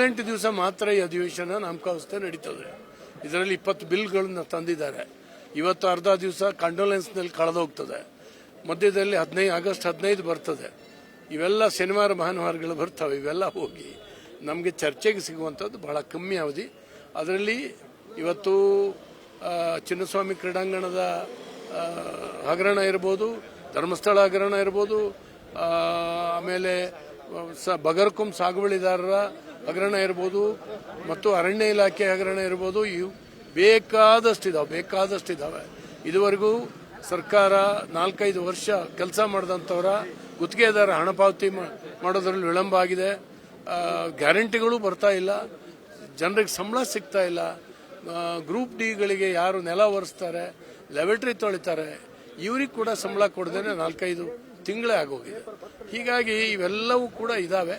ಏಳೆಂಟು ದಿವಸ ಮಾತ್ರ ಈ ಅಧಿವೇಶನ ನಾಮಕಾವಸ್ಥೆ ನಡೀತದೆ. ಇದರಲ್ಲಿ ಇಪ್ಪತ್ತು ಬಿಲ್ಗಳನ್ನ ತಂದಿದ್ದಾರೆ. ಇವತ್ತು ಅರ್ಧ ದಿವಸ ಕಂಡೋಲೆನ್ಸ್ನಲ್ಲಿ ಕಳೆದೋಗ್ತದೆ. ಮಧ್ಯದಲ್ಲಿ ಹದಿನೈದು ಆಗಸ್ಟ್ ಹದಿನೈದು ಬರ್ತದೆ. ಇವೆಲ್ಲ ಶನಿವಾರ ಭಾನುವಾರಗಳು ಬರ್ತವೆ, ಇವೆಲ್ಲ ಹೋಗಿ ನಮಗೆ ಚರ್ಚೆಗೆ ಸಿಗುವಂಥದ್ದು ಬಹಳ ಕಮ್ಮಿ ಅವಧಿ. ಅದರಲ್ಲಿ ಇವತ್ತು ಚಿನ್ನಸ್ವಾಮಿ ಕ್ರೀಡಾಂಗಣದ ಹಗರಣ ಇರ್ಬೋದು, ಧರ್ಮಸ್ಥಳ ಹಗರಣ ಇರ್ಬೋದು ಆಮೇಲೆ ಸ ಬಗರ್ಕುಂ ಸಾಗುವಳಿದಾರರ ಹಗರಣ ಇರ್ಬೋದು ಮತ್ತು ಅರಣ್ಯ ಇಲಾಖೆ ಹಗರಣ ಇರ್ಬೋದು, ಇವು ಬೇಕಾದಷ್ಟು ಇದಾವೆ ಬೇಕಾದಷ್ಟು ಇದಾವೆ ಇದುವರೆಗೂ ಸರ್ಕಾರ ನಾಲ್ಕೈದು ವರ್ಷ ಕೆಲಸ ಮಾಡಿದಂಥವರ, ಗುತ್ತಿಗೆದಾರ ಹಣ ಪಾವತಿ ಮಾಡೋದ್ರಲ್ಲಿ ವಿಳಂಬ ಆಗಿದೆ. ಗ್ಯಾರಂಟಿಗಳು ಬರ್ತಾ ಇಲ್ಲ. ಜನರಿಗೆ ಸಂಬಳ ಸಿಗ್ತಾ ಇಲ್ಲ. ಗ್ರೂಪ್ ಡಿಗಳಿಗೆ ಯಾರು ನೆಲ ಒರೆಸ್ತಾರೆ ಲೆಬೆಟ್ರಿ ತೊಳಿತಾರೆ, ಇವ್ರಿಗೆ ಕೂಡ ಸಂಬಳ ಕೊಡದೇನೆ ನಾಲ್ಕೈದು ತಿಂಗಳೇ ಆಗೋಗಿದೆ. ಹೀಗಾಗಿ ಇವೆಲ್ಲವೂ ಕೂಡ ಇದಾವೆ.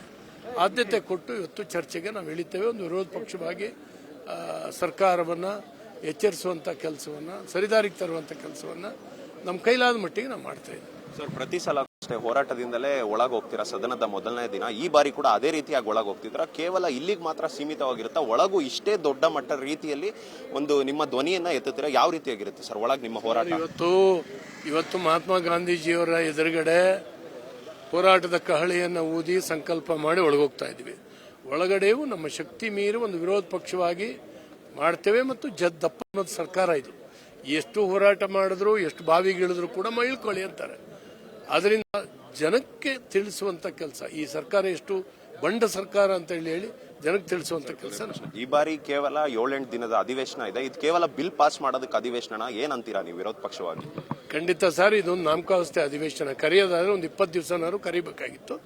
ಆದ್ಯತೆ ಕೊಟ್ಟು ಇವತ್ತು ಚರ್ಚೆಗೆ ನಾವು ಇಳಿತೇವೆ. ಒಂದು ವಿರೋಧ ಪಕ್ಷವಾಗಿ ಸರ್ಕಾರವನ್ನು ಸರ್ಕಾರವನ್ನ ಕೆಲಸವನ್ನು, ಸರಿದಾರಿಗೆ ತರುವಂತ ಕೆಲಸವನ್ನ ನಮ್ಮ ಕೈಲಾದ ಮಟ್ಟಿಗೆ ನಾವು ಮಾಡ್ತಾ ಇದ್ದೀವಿ. ಸರ್, ಪ್ರತಿ ಸಲ ಅಷ್ಟೇ ಹೋರಾಟದಿಂದಲೇ ಒಳಗೆ ಹೋಗ್ತೀರಾ ಸದನದ ಮೊದಲನೇ ದಿನ ಈ ಬಾರಿ ಕೂಡ ಅದೇ ರೀತಿಯಾಗಿ ಒಳಗೆ ಹೋಗ್ತಿದ್ರ ಕೇವಲ ಇಲ್ಲಿಗೆ ಮಾತ್ರ ಸೀಮಿತವಾಗಿರುತ್ತಾ? ಒಳಗೂ ಇಷ್ಟೇ ದೊಡ್ಡ ಮಟ್ಟ ರೀತಿಯಲ್ಲಿ ಒಂದು ನಿಮ್ಮ ಧ್ವನಿಯನ್ನ ಎತ್ತುತ್ತೀರಾ? ಯಾವ ರೀತಿಯಾಗಿರುತ್ತೆ ಸರ್ ಒಳಗೆ ನಿಮ್ಮ ಹೋರಾಟ? ಇವತ್ತು ಇವತ್ತು ಮಹಾತ್ಮ ಗಾಂಧೀಜಿಯವರ ಎದುರುಗಡೆ ಹೋರಾಟದ ಕಹಳಿಯನ್ನ ಊದಿ ಸಂಕಲ್ಪ ಮಾಡಿ ಒಳಗೋಗ್ತಾ ಇದ್ವಿ ಒಳಗಡೆಯೂ ನಮ್ಮ ಶಕ್ತಿ ಮೀರಿ ಒಂದು ವಿರೋಧ ಪಕ್ಷವಾಗಿ ಮಾಡ್ತೇವೆ ಮತ್ತು ಜದ್ದಪ್ಪ ಸರ್ಕಾರ ಇದು. ಎಷ್ಟು ಹೋರಾಟ ಮಾಡಿದ್ರು, ಎಷ್ಟು ಬಾವಿಗಿಳಿದ್ರು ಕೂಡ ಮೈಳ್ಕೊಳ್ಳಿ ಅಂತಾರೆ. ಅದರಿಂದ ಜನಕ್ಕೆ ತಿಳಿಸುವಂತ ಕೆಲಸ ಈ ಸರ್ಕಾರ ಎಷ್ಟು ಬಂಡ ಸರ್ಕಾರ ಅಂತ ಹೇಳಿ ಹೇಳಿ ಜನಕ್ಕೆ ತಿಳಿಸುವಂತ ಕೆಲಸ ಈ ಬಾರಿ ಕೇವಲ ಏಳೆಂಟು ದಿನದ ಅಧಿವೇಶನ ಇದೆ. ಇದು ಕೇವಲ ಬಿಲ್ ಪಾಸ್ ಮಾಡೋದಕ್ಕೆ ಅಧಿವೇಶನ ಏನಂತೀರಾ ನೀವು ವಿರೋಧ ಪಕ್ಷವಾಗಿ? ಖಂಡಿತ ಸರ್ ಇದೊಂದು ನಾಮಕಾವಸ್ಥೆ ಅಧಿವೇಶನ. ಕರೆಯೋದಾದ್ರೆ ಒಂದು ಇಪ್ಪತ್ತು ದಿವಸನಾದ್ರು ಕರಿಬೇಕಾಗಿತ್ತು.